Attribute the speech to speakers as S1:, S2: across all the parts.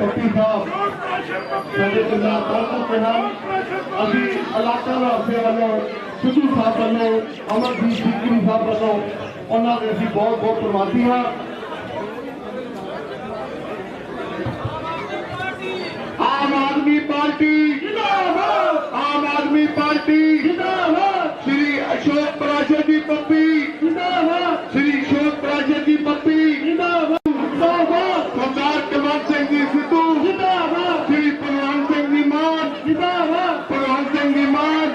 S1: ਪੱਪੀ ਸਾਹਿਬ ਸਾਡੇ ਪੰਜਾਬ ਪਹੁੰਚ ਚੁੱਕੇ ਅਸੀਂ ਇਲਾਕਾ ਵਾਸੀਆਂ ਵੱਲੋਂ, ਸਿੱਧੂ ਸਾਹਿਬ ਵੱਲੋਂ, ਅਮਰਜੀਤ ਸਿੰਘ ਸਾਹਿਬ ਵੱਲੋਂ ਉਹਨਾਂ ਦੇ ਅਸੀਂ ਬਹੁਤ ਬਹੁਤ ਧੰਨਵਾਦੀ ਹਾਂ। ਆਮ ਆਦਮੀ ਪਾਰਟੀ ਜਿੰਦਾਬਾਦ ਆਮ ਆਦਮੀ ਪਾਰਟੀ ਜਿੰਦਾਬਾਦ ਸ੍ਰੀ ਅਸ਼ੋਕ ਪ੍ਰਾਜਰ ਦੀ ਪੱਪੀ ਜਿੰਦਾਬਾਦ ਸ੍ਰੀ ਅਸ਼ੋਕ ਪ੍ਰਾਜਰ ਦੀ ਪੱਪੀ ਜਿੰਦਾਬਾਦ ਜਿੰਦਾਬਾਦ ਸਰਦਾਰ ਕਮਲ ਸਿੰਘ ਜੀ ਸਿੱਧੂ ਜਿੰਦਾਬਾਦ ਸ੍ਰੀ ਭਗਵਾਨ ਸਿੰਘ ਦੀ ਮਾਨ ਜਿੰਦਾਬਾਦ ਭਗਵਾਨ ਸਿੰਘ ਦੀ ਮਾਨ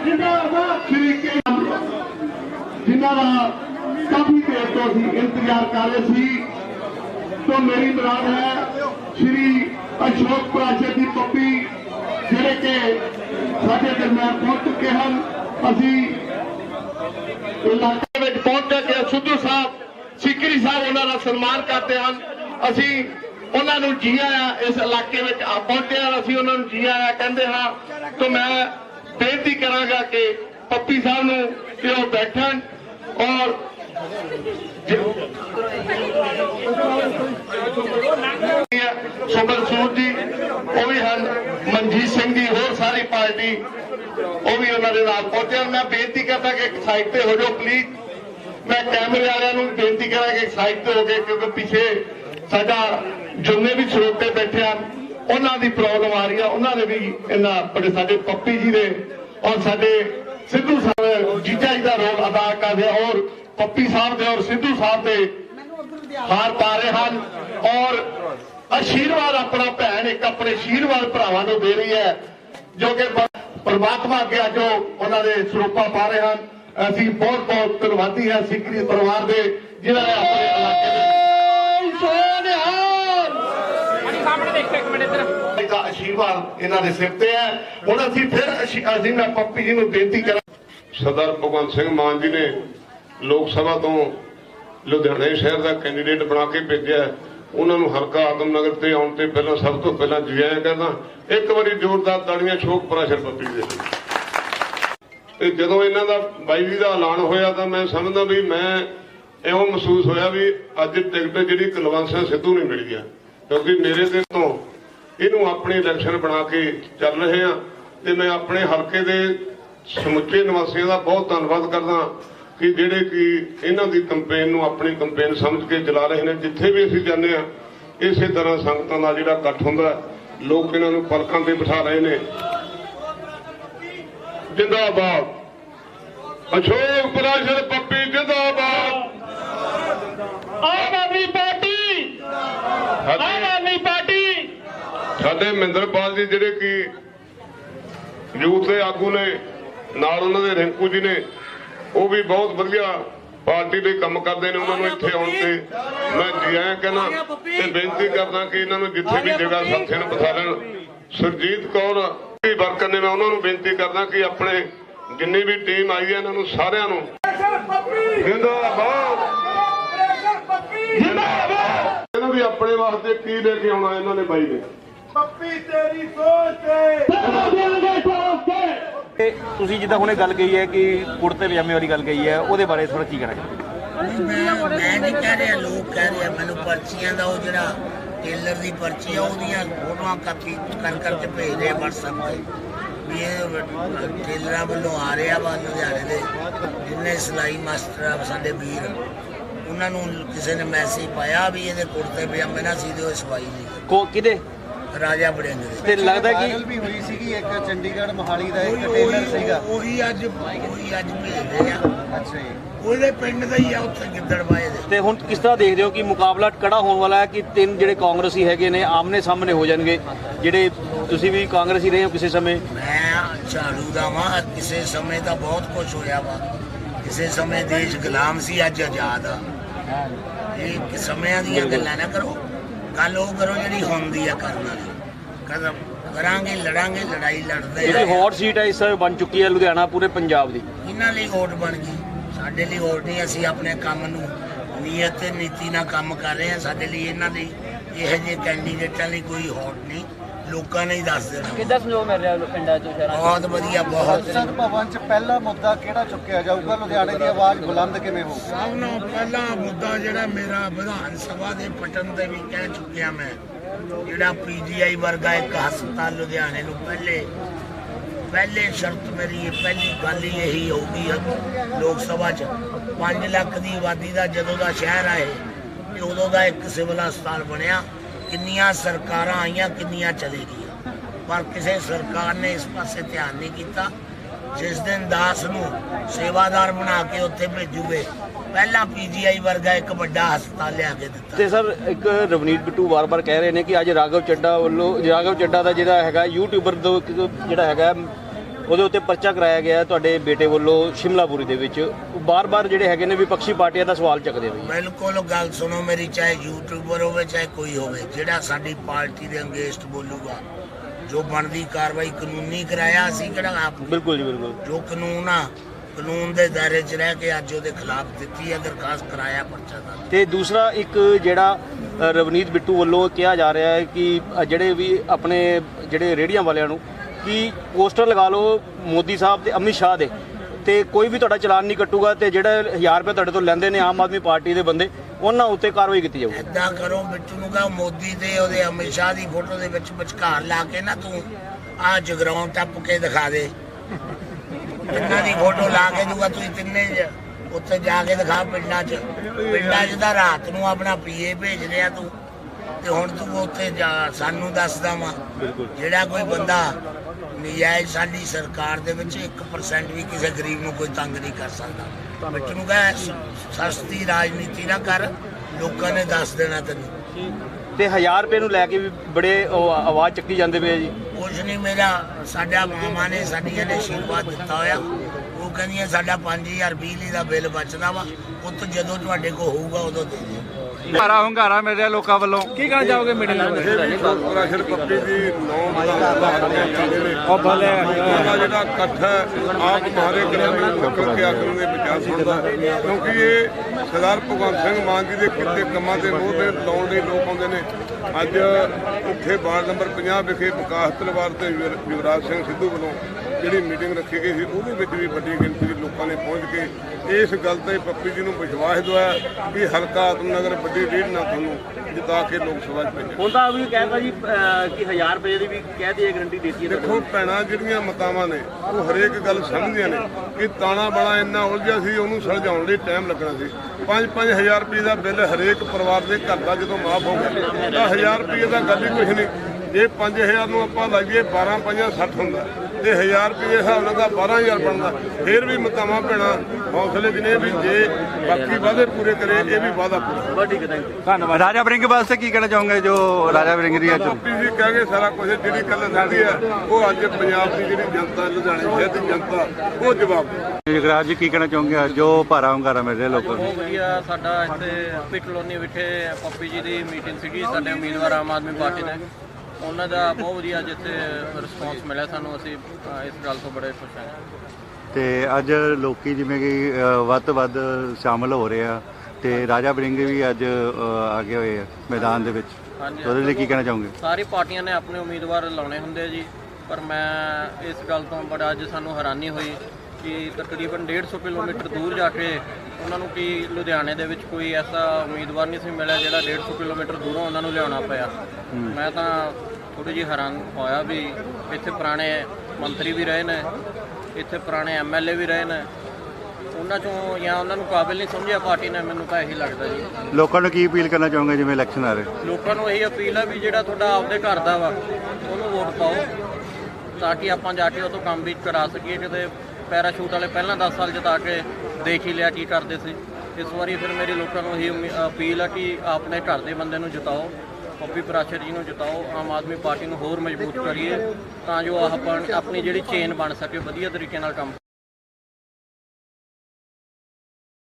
S1: ਜਿੰਦਾਬਾਦ ਜਿਨ੍ਹਾਂ ਦਾ ਕਾਫੀ ਦੇਰ ਤੋਂ ਅਸੀਂ ਇੰਤਜ਼ਾਰ ਕਰ ਰਹੇ ਸੀ। ਤੋਂ ਮੇਰੀ ਮੁਰਾਦ ਹੈ ਸ਼੍ਰੀ ਅਸ਼ੋਕ ਪ੍ਰਾਜਰ ਦੀ ਪੱਪੀ, ਜਿਹੜੇ ਕਿ ਸਾਡੇ ਦਰਮਿਆਨ ਪਹੁੰਚ ਚੁੱਕੇ ਹਨ। ਅਸੀਂ ਇਲਾਕੇ ਵਿੱਚ ਪਹੁੰਚ ਕੇ ਸਿੱਧੂ ਸਾਹਿਬ, ਸਿੱਕਰੀ ਸਾਹਿਬ ਉਹਨਾਂ ਦਾ ਸਨਮਾਨ ਕਰਦੇ ਹਨ। ਅਸੀਂ ਉਹਨਾਂ ਨੂੰ ਜੀ ਆਇਆ, ਇਸ ਇਲਾਕੇ ਵਿੱਚ ਆ ਪਹੁੰਚੇ ਹਾਂ। ਅਸੀਂ ਉਹਨਾਂ ਨੂੰ ਜੀ ਆਇਆ ਕਹਿੰਦੇ ਹਾਂ। ਤਾਂ ਮੈਂ ਬੇਨਤੀ ਕਰਾਂਗਾ ਕਿ ਪੱਪੀ ਸਾਹਿਬ ਨੂੰ ਕਿ ਉਹ ਬੈਠਣ ਔਰ ਸੁਬਲ ਸੂਦ ਜੀ, ਉਹ ਵੀ ਹਨ, ਮਨਜੀਤ ਸਿੰਘ ਜੀ, ਹੋਰ ਸਾਰੀ ਪਾਰਟੀ, ਉਹ ਵੀ ਉਹਨਾਂ ਦੇ ਨਾਲ ਪਹੁੰਚੇ ਮੈਂ ਬੇਨਤੀ ਕਰਦਾ ਕਿ ਇੱਕ ਸਾਈਡ ਤੇ ਹੋ ਜਾਓ ਪਲੀਜ਼ ਮੈਂ ਕੈਮਰੇ ਵਾਲਿਆਂ ਨੂੰ ਬੇਨਤੀ ਕਰਾਂ ਕਿ ਇੱਕ ਸਾਈਡ ਤੇ ਹੋ ਕੇ, ਕਿਉਂਕਿ ਪਿੱਛੇ ਸਾਡਾ ਜਿੰਨੇ ਵੀ ਸਰੋਤੇ ਬੈਠੇ ਹਨ, ਉਹਨਾਂ ਦੀ ਪ੍ਰੋਬਲਮ ਆ ਰਹੀ ਆ, ਉਹਨਾਂ ਦੇ ਵੀ ਇਹਨਾਂ ਸਾਡੇ ਪੱਪੀ ਜੀ ਦੇ ਔਰ ਸਾਡੇ ਸਿੱਧੂ ਸਾਹਿਬ ਜੀਜਾ ਜੀ ਦਾ ਰੋਲ ਅਦਾ ਕਰਦੇ ਆ ਔਰ ਪੱਪੀ ਸਾਹਿਬ ਦੇ ਔਰ ਸਿੱਧੂ ਸਾਹਿਬ ਦੇ ਹਾਰ ਪਾ ਰਹੇ ਹਨ। ਔਰ ਆਸ਼ੀਰਵਾਦ ਆਪਣਾ ਭੈਣ ਇੱਕ ਆਪਣੇ ਆਸ਼ੀਰਵਾਦ ਭਰਾਵਾਂ ਨੂੰ ਦੇ ਰਹੀ ਹੈ ਜੋ ਕਿ ਪ੍ਰਮਾਤਮਾ ਅੱਗੇ ਅੱਜ ਉਹ ਉਹਨਾਂ ਦੇ ਸਰੂਪਾ ਪਾ ਰਹੇ ਹਨ। ਅਸੀਂ ਬਹੁਤ ਬਹੁਤ ਧੰਨਵਾਦੀ ਹਾਂ ਸਿੱਖੀ ਪਰਿਵਾਰ ਦੇ ਜਿਨ੍ਹਾਂ ਨੇ ਆਪਣੇ ਇਲਾਕੇ ਦੇ ਸੋਨਿਹਾਲ
S2: ਸਾਹਮਣੇ ਦੇਖੋ ਇੱਕ ਮਿੰਟ ਇੱਧਰ
S1: ਦਾ ਆਸ਼ੀਰਵਾਦ ਇਹਨਾਂ ਦੇ ਸਿਰ ਤੇ ਹੈ ਹੁਣ ਅਸੀਂ ਫਿਰ ਅਸ਼ੀ- ਅਸੀਂ ਮੈਂ ਪੱਪੀ ਜੀ ਨੂੰ ਬੇਨਤੀ ਕਰਾਂ
S3: ਸਰਦਾਰ ਭਗਵੰਤ ਸਿੰਘ ਮਾਨ ਜੀ ਨੇ ਲੋਕ ਸਭਾ ਤੋਂ ਲੁਧਿਆਣੇ ਸ਼ਹਿਰ ਦਾ ਕੈਂਡੀਡੇਟ ਬਣਾ ਕੇ ਭੇਜਿਆ। ਉਹਨਾਂ ਨੂੰ ਹਲਕਾ ਆਦਮਨਗਰ ਤੇ ਆਉਣ ਤੇ ਪਹਿਲਾਂ ਸਭ ਤੋਂ ਪਹਿਲਾਂ ਜੀ ਆਇਆਂ ਕਹਿੰਦਾ ਇੱਕ ਵਾਰੀ ਜ਼ੋਰਦਾਰ ਤਾੜੀਆਂ ਸ਼ੋਕ ਪ੍ਰਾਸ਼ਰ ਪੱਪੀ ਦੇ। ਤੇ ਜਦੋਂ ਇਹਨਾਂ ਦਾ ਬਾਈ ਜੀ ਦਾ ਐਲਾਨ ਹੋਇਆ ਤਾਂ ਮੈਂ ਸਮਝਦਾ ਵੀ ਮੈਂ ਇਉਂ ਮਹਿਸੂਸ ਹੋਇਆ ਵੀ ਅੱਜ ਟਿਕਟ ਜਿਹੜੀ ਕੁਲਵੰਤ ਸਿੰਘ ਸਿੱਧੂ ਨੂੰ ਮਿਲ ਗਿਆ ਕਿਉਂਕਿ ਮੇਰੇ ਦੇ ਤੋਂ ਇਹਨੂੰ ਆਪਣੀ ਇਲੈਕਸ਼ਨ ਬਣਾ ਕੇ ਚੱਲ ਰਹੇ ਆ ਤੇ ਮੈਂ ਆਪਣੇ ਹਲਕੇ ਦੇ ਸਮੁੱਚੇ ਨਿਵਾਸੀਆਂ ਦਾ ਬਹੁਤ ਧੰਨਵਾਦ ਕਰਦਾ ਕਿ ਜਿਹੜੇ ਕਿ ਇਹਨਾਂ ਦੀ ਕੰਪੇਨ ਨੂੰ ਆਪਣੀ ਕੰਪੇਨ ਸਮਝ ਕੇ ਚਲਾ ਰਹੇ ਨੇ, ਜਿੱਥੇ ਵੀ ਅਸੀਂ ਜਾਂਦੇ ਆ ਇਸੇ ਤਰ੍ਹਾਂ ਸੰਗਤਾਂ ਦਾ ਜਿਹੜਾ ਇਕੱਠ ਹੁੰਦਾ ਲੋਕ ਇਹਨਾਂ ਨੂੰ ਪਲਕਾਂ ਤੇ ਬਿਠਾ ਰਹੇ ਨੇ। ਜਿੰਦਾਬਾਦ। ਅਸ਼ੋਕ ਪ੍ਰਾਸ਼ਰ ਪੱਪੀ, ਜਿੰਦਾਬਾਦ
S1: ਆਮ ਆਦਮੀ ਪਾਰਟੀ ਆਮ
S3: ਸਾਡੇ
S1: ਆਦਮੀ ਪਾਰਟੀ।
S3: ਸਾਡੇ ਮਹਿੰਦਰਪਾਲ ਜੀ ਜਿਹੜੇ ਕਿ ਯੂਥ ਦੇ ਆਗੂ ਨੇ ਨਾਲ ਉਹਨਾਂ ਦੇ ਰਿੰਕੂ ਜੀ ਨੇ ਉਹ ਵੀ ਬਹੁਤ ਵਧੀਆ ਪਾਰਟੀ ਦੇ ਕੰਮ ਕਰਦੇ ਨੇ ਉਹਨਾਂ ਨੂੰ ਇੱਥੇ ਆਉਣ ਤੇ ਮੈਂ ਜੀ ਆਇਆਂ ਕਹਿੰਦਾ ਤੇ ਬੇਨਤੀ ਕਰਦਾ ਕਿ ਇਹਨਾਂ ਨੂੰ ਜਿੱਥੇ ਵੀ ਜਗ੍ਹਾ ਸਾਥੀਆਂ ਨੂੰ ਬਿਠਾ ਲੈਣ। ਸੁਰਜੀਤ ਕੌਰ ਵੀ ਵਰਕਰ ਨੇ ਮੈਂ ਉਹਨਾਂ ਨੂੰ ਬੇਨਤੀ ਕਰਦਾ ਕਿ ਆਪਣੇ ਜਿੰਨੀ ਵੀ ਟੀਮ ਆਈ ਹੈ ਇਹਨਾਂ ਨੂੰ ਸਾਰਿਆਂ ਨੂੰ ਜਿੰਦਾਬਾਦ। ਵੀ ਆਪਣੇ ਵਾਸਤੇ ਕੀ ਲੈ ਕੇ ਆਉਣਾ ਇਹਨਾਂ ਨੇ ਬਾਈ ਨੇ?
S2: ਤੇ। ਤੁਸੀਂ ਜਿੱਦਾਂ ਹੁਣੇ ਗੱਲ ਕਹੀ ਹੈ ਕਿ ਕੁੜਤੇ ਪਜਾਮੇ ਵਾਲੀ ਗੱਲ ਕਹੀ ਹੈ ਉਹਦੇ ਬਾਰੇ ਥੋੜਾ ਕੀ ਕਹਿਣਾ ਚਾਹੁੰਦੇ
S4: ਮੈਂ ਮੈਂ ਨਹੀਂ ਕਹਿ ਰਿਹਾ ਲੋਕ ਕਹਿ ਰਹੇ ਮੈਨੂੰ ਪਰਚੀਆਂ ਦਾ ਉਹ ਜਿਹੜਾ ਟੇਲਰ ਦੀ ਪਰਚੀ ਆ ਉਹਦੀਆਂ ਫੋਟੋਆਂ ਕਾਪੀ ਕਰ ਕਰਕੇ ਭੇਜ ਰਹੇ WhatsApp ਤੇ। ਵੀ ਇਹ ਟੇਲਰਾਂ ਵੱਲੋਂ ਆ ਰਿਹਾ ਵਾ ਲੁਧਿਆਣੇ ਦੇ ਜਿੰਨੇ ਸਿਲਾਈ ਮਾਸਟਰ ਆ ਸਾਡੇ ਵੀਰ। ਉਹਨਾਂ ਨੂੰ ਕਿਸੇ ਨੇ ਮੈਸੇਜ ਪਾਇਆ ਵੀ ਇਹਦੇ ਕੁੜਤੇ ਪਜਾਮੇ ਨਾ ਸੀ ਦਿਓ ਸਵਾਈ ਲਈ।
S2: ਕੋ ਕਿਦੇ
S4: ਰਾਜਾ ਬੜਿੰਗ ਦੇ।
S2: ਤੇ ਲੱਗਦਾ ਕਿ
S5: ਵੀ ਹੋਈ ਸੀਗੀ ਇੱਕ ਚੰਡੀਗੜ੍ਹ ਮੋਹਾਲੀ ਦਾ ਇੱਕ ਟੇਲਰ ਸੀਗਾ।
S4: ਉਹੀ ਅੱਜ ਉਹੀ ਅੱਜ ਭੇਜ ਰਹੇ ਆ।
S5: ਅੱਛਾ ਜੀ।
S4: ਉਹਦੇ ਪਿੰਡ ਦਾ ਹੀ ਆ ਉੱਥੇ ਗਿੱਦੜਬਾਏ ਦੇ।
S2: ਤੇ ਹੁਣ ਕਿਸ ਤਰ੍ਹਾਂ ਦੇਖਦੇ ਹੋ ਕਿ ਮੁਕਾਬਲਾ ਕੜਾ ਹੋਣ ਵਾਲਾ ਹੈ ਕਿ ਤਿੰਨ ਜਿਹੜੇ ਕਾਂਗਰਸੀ ਹੈਗੇ ਨੇ ਆਮਨੇ ਸਾਹਮਣੇ ਹੋ ਜਾਣਗੇ? ਜਿਹੜੇ ਤੁਸੀਂ ਵੀ ਕਾਂਗਰਸੀ ਰਹੇ ਹੋ ਕਿਸੇ ਸਮੇਂ?
S4: ਮੈਂ ਝਾੜੂ ਦਾ ਵਾਂ ਕਿਸੇ ਸਮੇਂ ਤਾਂ ਬਹੁਤ ਕੁਝ ਹੋਇਆ ਵਾ। ਕਿਸੇ ਸਮੇਂ ਦੇਸ਼ ਗੁਲਾਮ ਸੀ ਅੱਜ ਆਜ਼ਾਦ ਆ। ਇਹ ਕਿ ਸਮਿਆਂ ਦੀਆਂ ਗੱਲਾਂ ਨਾ ਕਰੋ। ਗੱਲ ਉਹ ਕਰੋ ਜਿਹੜੀ ਹੁੰਦੀ ਆ ਕਰਨ ਵਾਲੀ। ਕਦਮ ਕਰਾਂਗੇ ਲੜਾਂਗੇ ਲੜਾਈ ਲੜਦੇ
S2: ਜਿਹੜੀ ਹੌਟ ਸੀਟ ਹੈ ਇਸ ਸਮੇਂ ਬਣ ਚੁੱਕੀ ਹੈ ਲੁਧਿਆਣਾ ਪੂਰੇ ਪੰਜਾਬ ਦੀ।
S4: ਇਹਨਾਂ ਲਈ ਵੋਟ ਬਣ ਗਈ। ਸਾਡੇ ਲਈ ਵੋਟ ਨਹੀਂ ਅਸੀਂ ਆਪਣੇ ਕੰਮ ਨੂੰ ਨੀਅਤ ਤੇ ਨੀਤੀ ਨਾਲ ਕੰਮ ਕਰ ਰਹੇ ਹਾਂ। ਸਾਡੇ ਲਈ ਇਹਨਾਂ ਲਈ ਇਹੋ ਜਿਹੇ ਕੈਂਡੀਡੇਟਾਂ ਲਈ ਕੋਈ ਵੋਟ ਨਹੀਂ। ਲੋਕਾਂ ਨੇ ਹੀ ਦੱਸ ਦੇਣਾ।
S2: ਕਿੱਦਾਂ ਸੰਯੋਗ ਮਿਲ ਰਿਹਾ ਪਿੰਡਾਂ 'ਚ ਸ਼ਹਿਰਾਂ
S4: ਬਹੁਤ ਵਧੀਆ ਬਹੁਤ।
S5: ਸੰਸਦ ਭਵਨ 'ਚ ਪਹਿਲਾ ਮੁੱਦਾ ਕਿਹੜਾ ਚੁੱਕਿਆ ਜਾਊਗਾ? ਲੁਧਿਆਣੇ ਦੀ ਆਵਾਜ਼ ਬੁਲੰਦ ਕਿਵੇਂ ਹੋਊਗੀ
S4: ਸਭ ਨੂੰ ਪਹਿਲਾ ਮੁੱਦਾ ਜਿਹੜਾ ਮੇਰਾ ਵਿਧਾਨ ਸਭਾ ਦੇ ਪਟਨ ਤੇ ਵੀ ਕਹਿ ਚੁੱਕਿਆ ਮੈਂ ਜਿਹੜਾ ਪੀਜੀਆਈ ਵਰਗਾ ਇੱਕ ਹਸਪਤਾਲ ਲੁਧਿਆਣੇ ਨੂੰ ਪਹਿਲੇ ਪਹਿਲੇ ਸ਼ਰਤ ਮੇਰੀ ਇਹ ਪਹਿਲੀ ਗੱਲ ਹੀ ਇਹੀ ਹੋਊਗੀ ਲੋਕ ਸਭਾ 'ਚ। 5 ਲੱਖ ਦੀ ਆਬਾਦੀ ਦਾ ਜਦੋਂ ਦਾ ਸ਼ਹਿਰ ਆਏ ਤੇ ਉਦੋਂ ਦਾ ਇੱਕ ਸਿਵਲ ਹਸਪਤਾਲ ਬਣਿਆ। ਕਿੰਨੀਆਂ ਸਰਕਾਰਾਂ ਆਈਆਂ, ਕਿੰਨੀਆਂ ਚਲੇ ਗਈਆਂ। ਪਰ ਕਿਸੇ ਸਰਕਾਰ ਨੇ ਇਸ ਪਾਸੇ ਧਿਆਨ ਨਹੀਂ ਕੀਤਾ। ਜਿਸ ਦਿਨ ਦਾਸ ਨੂੰ ਸੇਵਾਦਾਰ ਬਣਾ ਕੇ ਉੱਥੇ ਭੇਜੂਗੇ ਪਹਿਲਾਂ ਪੀਜੀਆਈ ਵਰਗਾ ਇੱਕ ਵੱਡਾ ਹਸਪਤਾਲ ਲਿਆ ਕੇ ਦਿੱਤਾ।
S2: ਤੇ ਸਰ, ਇੱਕ ਰਵਨੀਤ ਬਿੱਟੂ ਵਾਰ-ਵਾਰ ਕਹਿ ਰਹੇ ਨੇ ਕਿ ਅੱਜ ਰਾਘਵ ਚੱਡਾ ਵੱਲੋਂ, ਰਾਘਵ ਚੱਡਾ ਦਾ ਜਿਹੜਾ ਹੈਗਾ, ਯੂਟਿਊਬਰ ਤੋਂ ਜਿਹੜਾ ਹੈਗਾ ਉਹਦੇ ਉੱਤੇ ਪਰਚਾ ਕਰਾਇਆ ਗਿਆ ਤੁਹਾਡੇ ਬੇਟੇ ਵੱਲੋਂ ਸ਼ਿਮਲਾਪੁਰੀ ਦੇ ਵਿੱਚ। ਬਾਰ-ਬਾਰ ਜਿਹੜੇ ਹੈਗੇ ਨੇ ਵਿਪਕਸ਼ੀ ਪਾਰਟੀਆਂ ਦਾ ਸਵਾਲ ਚੱਕਦੇ ਹੋਏ।
S4: ਬਿਲਕੁਲ ਗੱਲ ਸੁਣੋ ਮੇਰੀ ਚਾਹੇ ਯੂਟਿਊਬਰ ਹੋਵੇ ਚਾਹੇ ਕੋਈ ਹੋਵੇ ਜਿਹੜਾ ਸਾਡੀ ਪਾਰਟੀ ਦੇ ਅੰਗੇਸਟ ਬੋਲੂਗਾ ਜੋ ਬਣਦੀ ਕਾਰਵਾਈ ਕਾਨੂੰਨੀ ਕਰਾਇਆ ਅਸੀਂ ਕਿਹੜਾ ਆਪ
S2: ਬਿਲਕੁਲ ਜੀ ਬਿਲਕੁਲ।
S4: ਜੋ ਕਾਨੂੰਨ ਆ ਕਾਨੂੰਨ ਦੇ ਦਾਇਰੇ 'ਚ ਰਹਿ ਕੇ ਅੱਜ ਉਹਦੇ ਖਿਲਾਫ ਦਿੱਤੀ ਹੈ ਦਰਖਾਸਤ ਕਰਾਇਆ ਪਰਚਾ ਦਾ
S2: ਤੇ ਦੂਸਰਾ ਇੱਕ ਜਿਹੜਾ ਰਵਨੀਤ ਬਿੱਟੂ ਵੱਲੋਂ ਕਿਹਾ ਜਾ ਰਿਹਾ ਹੈ ਕਿ ਜਿਹੜੇ ਵੀ ਆਪਣੇ ਜਿਹੜੇ ਰੇੜੀਆਂ ਵਾਲਿਆਂ ਨੂੰ ਕਿ ਪੋਸਟਰ ਲਗਾ ਲਓ ਮੋਦੀ ਸਾਹਿਬ ਤੇ ਅਮਿਤ ਸ਼ਾਹ ਦੇ ਤੇ ਕੋਈ ਵੀ ਤੁਹਾਡਾ ਚਲਾਨ ਨਹੀਂ ਕੱਟੂਗਾ ਤੇ ਜਿਹੜਾ 1000 ਰੁਪਏ ਤੁਹਾਡੇ ਤੋਂ ਲੈਂਦੇ ਨੇ ਆਮ ਆਦਮੀ ਪਾਰਟੀ ਦੇ ਬੰਦੇ, ਉਹਨਾਂ ਉੱਤੇ ਕਾਰਵਾਈ ਕੀਤੀ ਜਾਊਗੀ।
S4: ਏਦਾਂ ਕਰੋ ਬਿੱਟੂ ਨੂੰ ਕਹੋ, ਮੋਦੀ ਤੇ ਉਹਦੇ ਅਮਿਤ ਸ਼ਾਹ ਦੀ ਫੋਟੋ ਦੇ ਵਿੱਚ ਵਿਚਕਾਰ ਲਾ ਕੇ ਨਾ ਤੂੰ ਆ ਜਗਰਾਉਂ ਟੱਪ ਕੇ ਦਿਖਾ ਦੇ। ਤਿੰਨਾਂ ਦੀ ਫੋਟੋ ਲਾ ਕੇ ਦੂਗਾ ਤੁਸੀਂ ਤਿੰਨੇ ਉੱਥੇ ਜਾ ਕੇ ਦਿਖਾ ਪਿੰਡਾਂ 'ਚ। ਪਿੰਡਾਂ 'ਚ ਤਾਂ ਰਾਤ ਨੂੰ ਆਪਣਾ ਪੀਏ ਭੇਜ ਰਿਹਾ ਤੂੰ। ਤੇ ਹੁਣ ਤੂੰ ਉੱਥੇ ਜਾ ਸਾਨੂੰ ਦੱਸਦਾ ਵਾ ਜਿਹੜਾ ਕੋਈ ਬੰਦਾ ਨਜਾਇਜ਼ ਸਾਡੀ ਸਰਕਾਰ ਦੇ ਵਿੱਚ 1% ਵੀ ਕਿਸੇ ਗਰੀਬ ਨੂੰ ਕੋਈ ਤੰਗ ਨਹੀਂ ਕਰ ਸਕਦਾ। ਬਿੱਟੂ ਨੂੰ ਕਹੇ ਸਸਤੀ ਰਾਜਨੀਤੀ ਨਾ ਕਰ ਲੋਕਾਂ ਨੇ ਦੱਸ ਦੇਣਾ ਤੈਨੂੰ।
S2: ਤੇ 1000 ਰੁਪਏ ਨੂੰ ਲੈ ਕੇ ਵੀ ਬੜੇ ਆਵਾਜ਼ ਚੱਕੀ ਜਾਂਦੇ ਪਏ ਜੀ।
S4: ਕੁਛ ਨਹੀਂ ਮੇਰਾ ਸਾਡਾ ਮਾਮਾ ਨੇ ਸਾਡੀਆਂ ਨੇ ਆਸ਼ੀਰਵਾਦ ਦਿੱਤਾ ਹੋਇਆ। ਉਹ ਕਹਿੰਦੀਆਂ ਸਾਡਾ 5000 ਬਿਜਲੀ ਦਾ ਬਿੱਲ ਬਚਦਾ ਵਾ ਉਹ ਤੋਂ ਜਦੋਂ ਤੁਹਾਡੇ ਕੋਲ ਹੋਊਗਾ ਉਦੋਂ ਦੇ ਦਿਓ।
S5: ਹੰਗਾਰਾ ਹੰਗਾਰਾ ਮੇਰੇ ਲੋਕਾਂ ਵੱਲੋਂ। ਕੀ ਕਹਿਣਾ ਚਾਹੋਗੇ ਮੀਟਿੰਗ
S3: ਪ੍ਰੈਸ਼ਰ ਪੱਪੀ ਦੀ ਨੌ ਉਹ ਭਲੇ ਜਿਹੜਾ ਇਕੱਠ ਹੈ ਆਪ ਮਾਰੇ ਗ੍ਰਾਮੀਣ ਲੋਕਾਂ ਕੇ ਆਖਣ ਦੇ ਵਿਚਾਰ ਸੁਣਦਾ ਕਿਉਂਕਿ ਇਹ ਸਰਦਾਰ ਭਗਵੰਤ ਸਿੰਘ ਮਾਨ ਜੀ ਦੇ ਕਿਤੇ ਕੰਮਾਂ ਤੇ ਮੋਹ ਤੇ ਲਾਉਣ ਲਈ ਲੋਕ ਆਉਂਦੇ ਨੇ। ਅੱਜ ਉੱਥੇ ਵਾਰਡ ਨੰਬਰ 50 ਵਿਖੇ ਵਿਕਾਸ ਤਲਵਾਰ ਤੇ ਯੁਵ- ਯੁਵਰਾਜ ਸਿੰਘ ਸਿੱਧੂ ਵੱਲੋਂ ਜਿਹੜੀ ਮੀਟਿੰਗ ਰੱਖੀ ਗਈ ਸੀ ਉਹਦੇ ਵਿੱਚ ਵੀ ਵੱਡੀ ਗਿਣਤੀ ਦੇ ਲੋਕਾਂ ਨੇ ਪਹੁੰਚ ਕੇ ਇਸ ਗੱਲ ਤੇ ਪੱਪੀ ਜੀ ਨੂੰ ਵਿਸ਼ਵਾਸ ਦਵਾਇਆ ਕਿ ਹਲਕਾ ਆਤਮਨਗਰ ਵੱਡੀ ਰੀਡ ਨਾਲ ਤੁਹਾਨੂੰ ਜਿਤਾ ਕੇ ਲੋਕ ਸਭਾ 'ਚ ਭੇਜਿਆ
S2: ਹੁਣ ਤਾਂ ਵੀ ਕਹਿੰਦਾ ਜੀ ਕਿ 1000 ਰੁਪਏ ਦੀ ਵੀ ਕਹਿ ਦੀ ਗਰੰਟੀ ਦਿੱਤੀ
S3: ਦੇਖੋ ਭੈਣਾਂ ਜਿਹੜੀਆਂ ਮਤਾਵਾਂ ਨੇ ਉਹ ਹਰੇਕ ਗੱਲ ਸਮਝਦੀਆਂ ਨੇ ਕਿ ਤਾਣਾ ਬਾਣਾ ਇੰਨਾ ਉਲਝਿਆ ਸੀ ਉਹਨੂੰ ਸੁਲਝਾਉਣ ਲਈ ਟਾਈਮ ਲੱਗਣਾ ਸੀ। 5-5000 ਰੁਪਏ ਦਾ ਬਿੱਲ ਹਰੇਕ ਪਰਿਵਾਰ ਦੇ ਘਰ ਦਾ ਜਦੋਂ ਮਾਫ ਹੋ ਗਿਆ ਤਾਂ 1000 ਰੁਪਏ ਦਾ ਗੱਲ ਹੀ ਕੁਝ ਨਹੀਂ। ਜੇ 5000 ਨੂੰ ਆਪਾਂ ਲਾਈਏ 12 ਪੰਜਾਂ 60 ਹੁੰਦਾ। ਤੇ 1000 ਰੁਪਏ ਹਿਸਾਬ ਨਾਲ ਤਾਂ 12000 ਬਣਦਾ। ਫਿਰ ਵੀ ਮਤਾਵਾਂ ਭੈਣਾਂ ਹੌਸਲੇ ਚ ਨੇ ਵੀ ਜੇ ਬਾਕੀ ਵਾਅਦੇ ਪੂਰੇ ਕਰੇ ਇਹ ਵੀ ਵਾਅਦਾ ਪੂਰਾ।
S2: ਬਸ ਠੀਕ ਹੈ ਥੈਂਕ ਯੂ
S5: ਧੰਨਵਾਦ। ਰਾਜਾ ਵੜਿੰਗ ਵਾਸਤੇ ਕੀ ਕਹਿਣਾ ਚਾਹੋਗੇ ਜੋ ਰਾਜਾ ਵੜਿੰਗ ਦੀ ਅੱਜ
S3: ਬਾਪੀ ਜੀ ਕਹਿ ਗਏ ਸਾਰਾ ਕੁਝ ਜਿਹੜੀ ਗੱਲ ਸਾਡੀ ਹੈ ਉਹ ਅੱਜ ਪੰਜਾਬ ਦੀ ਜਿਹੜੀ ਜਨਤਾ ਲੁਧਿਆਣੇ ਸ਼ਹਿਰ ਦੀ ਜਨਤਾ ਉਹ ਜਵਾਬ ਦੇ।
S5: ਜਗਰਾਜ ਜੀ ਕੀ ਕਹਿਣਾ ਚਾਹੋਗੇ ਜੋ ਭਾਰਾ ਹੰਗਾਰਾ ਮੇਰੇ ਲੋਕਾਂ ਨੂੰ।
S6: ਬਹੁਤ ਵਧੀਆ ਸਾਡਾ ਇੱਥੇ ਪੀ ਕਲੋਨੀ ਵਿਖੇ ਪੱਪੀ ਜੀ ਦੀ ਮੀਟਿੰਗ ਸੀਗੀ ਸਾਡੇ ਉਮੀਦਵਾਰ ਆਮ ਆਦਮੀ ਪਾਰਟੀ ਨੇ। ਉਹਨਾਂ ਦਾ ਬਹੁਤ ਵਧੀਆ ਜਿੱਥੇ ਰਿਸਪੌਂਸ ਮਿਲਿਆ ਸਾਨੂੰ ਅਸੀਂ ਅ, ਇਸ ਗੱਲ ਤੋਂ ਬੜੇ ਖੁਸ਼ ਹਾਂ।
S5: ਤੇ ਅੱਜ ਲੋਕੀ ਜਿਵੇਂ ਕਿ ਅ, ਵੱਧ ਤੋਂ ਵੱਧ ਸ਼ਾਮਲ ਹੋ ਰਹੇ ਆ ਤੇ ਰਾਜਾ ਵੜਿੰਗ ਵੀ ਅੱਜ ਅ, ਆਗੇ ਹੋਏ ਆ ਮੈਦਾਨ ਦੇ ਵਿੱਚ।
S6: ਹਾਂਜੀ
S5: ਉਹਦੇ ਲਈ ਕੀ ਕਹਿਣਾ ਚਾਹੋਗੇ?
S6: ਸਾਰੀ ਪਾਰਟੀਆਂ ਨੇ ਆਪਣੇ ਉਮੀਦਵਾਰ ਲਾਉਣੇ ਹੁੰਦੇ ਆ ਜੀ ਪਰ ਮੈਂ ਇਸ ਗੱਲ ਤੋਂ ਬੜਾ ਅੱਜ ਸਾਨੂੰ ਹੈਰਾਨੀ ਹੋਈ ਕਿ ਤਕਰੀਬਨ 150 ਕਿਲੋਮੀਟਰ ਦੂਰ ਜਾ ਕੇ ਉਹਨਾਂ ਨੂੰ ਕੀ ਲੁਧਿਆਣੇ ਦੇ ਵਿੱਚ ਕੋਈ ਐਸਾ ਉਮੀਦਵਾਰ ਨਹੀਂ ਸੀ ਮਿਲਿਆ ਜਿਹੜਾ 150 ਕਿਲੋਮੀਟਰ ਦੂਰੋਂ ਉਹਨਾਂ ਨੂੰ ਲਿਆਉਣਾ ਪਿਆ। ਮੈਂ ਤਾਂ ਥੋੜੀ ਜਿਹੀ ਹੈਰਾਨ ਹੋਇਆ ਵੀ ਇੱਥੇ ਪੁਰਾਣੇ ਮੰਤਰੀ ਵੀ ਰਹੇ ਨੇ ਇੱਥੇ ਪੁਰਾਣੇ ਐਮਐਲਏ ਵੀ ਰਹੇ ਨੇ। ਉਹਨਾਂ ਚੋਂ ਜਾਂ ਉਹਨਾਂ ਨੂੰ ਕਾਬਿਲ ਨਹੀਂ ਸਮਝਿਆ ਪਾਰਟੀ ਨੇ ਮੈਨੂੰ ਤਾਂ ਇਹੀ ਲੱਗਦਾ ਜੀ।
S5: ਲੋਕਾਂ ਨੂੰ ਕੀ ਅਪੀਲ ਕਰਨਾ ਚਾਹੋਗੇ ਜਿਵੇਂ ਇਲੈਕਸ਼ਨ ਆ ਰਹੇ?
S6: ਲੋਕਾਂ ਨੂੰ ਇਹੀ ਅਪੀਲ ਹੈ ਵੀ ਜਿਹੜਾ ਤੁਹਾਡਾ ਆਪਦੇ ਘਰ ਦਾ ਵਾ ਉਹਨੂੰ ਵੋਟ ਪਾਓ ਤਾਂ ਕਿ ਆਪਾਂ ਜਾ ਕੇ ਉਹ ਤੋਂ ਕੰਮ ਵੀ ਕਰਾ ਸਕੀਏ ਕਿਤੇ ਪੈਰਾਸ਼ੂਟ ਵਾਲੇ ਪਹਿਲਾਂ 10 ਸਾਲ ਜਿਤਾ ਕੇ ਦੇਖ ਹੀ ਲਿਆ ਕੀ ਕਰਦੇ ਸੀ। ਇਸ ਵਾਰੀ ਫਿਰ ਮੇਰੀ ਲੋਕਾਂ ਨੂੰ ਇਹੀ ਅਪੀਲ ਹੈ ਕਿ ਆਪਣੇ ਘਰ ਦੇ ਬੰਦੇ ਨੂੰ ਜਿਤਾਓ। ਪੱਪੀ ਪ੍ਰਾਸ਼ਰ ਜੀ ਨੂੰ ਜਿਤਾਓ, ਆਮ ਆਦਮੀ ਪਾਰਟੀ ਨੂੰ ਹੋਰ ਮਜ਼ਬੂਤ ਕਰੀਏ ਤਾਂ ਜੋ ਆਪਾਂ ਆਪਣੀ ਜਿਹੜੀ ਚੇਨ ਬਣ ਸਕੇ, ਵਧੀਆ ਤਰੀਕੇ ਨਾਲ ਕੰਮ